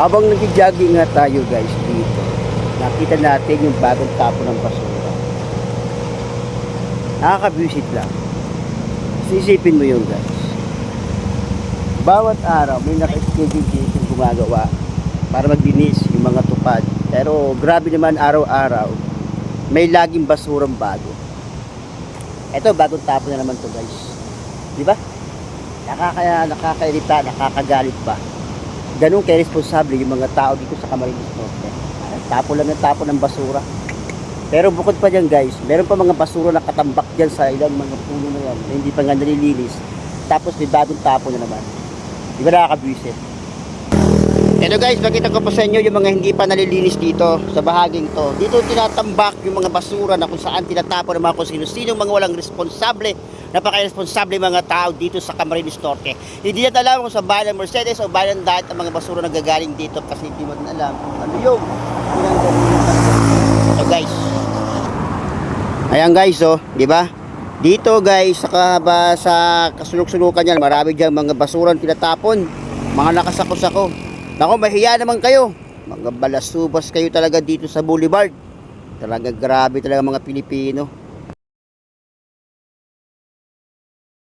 Habang nag-jogging nga tayo guys dito, nakita natin yung bagong tapo ng basura. Nakaka-visit lang. Sisipin mo yun guys. Bawat araw may naka-schedule dito gumagawa para maglinis yung mga tupad. Pero grabe naman araw-araw, may laging basurang bago. Ito, bagong tapo na naman to guys. Di ba? Nakakaya, nakakairita, nakakagalit pa. Ganun kay responsable yung mga tao dito sa Camarines Norte. Tapo lang ng tapo ng basura. Pero bukod pa dyan guys, meron pa mga basura na katambak dyan sa ilang mga puno na yan na hindi pa nga nalilinis. Tapos may bagong tapo na naman. Di ba nakakabwisit? Ito guys, pakita ko po sa inyo yung mga hindi pa nalilinis dito sa bahaging to. Dito tinatambak yung mga basura na kung saan tinatapon ng mga kung sino-sino mga walang responsable, napaka-responsable mga tao dito sa Camarines Norte. Hindi natin alam kung sa bayan ng Mercedes o bayan ng Dahit ang mga basura na gagaling dito kasi hindi mo na alam kung ano yung. So guys, ayan guys oh, di ba? Dito guys, sa, kaba, sa kasulok-sulukan yan, marami dyan mga basurang tinatapon, mga nakasako-sako. Nako, mahiya naman kayo. Mga balasubas kayo talaga dito sa Boulevard. Talaga grabe talaga mga Pilipino.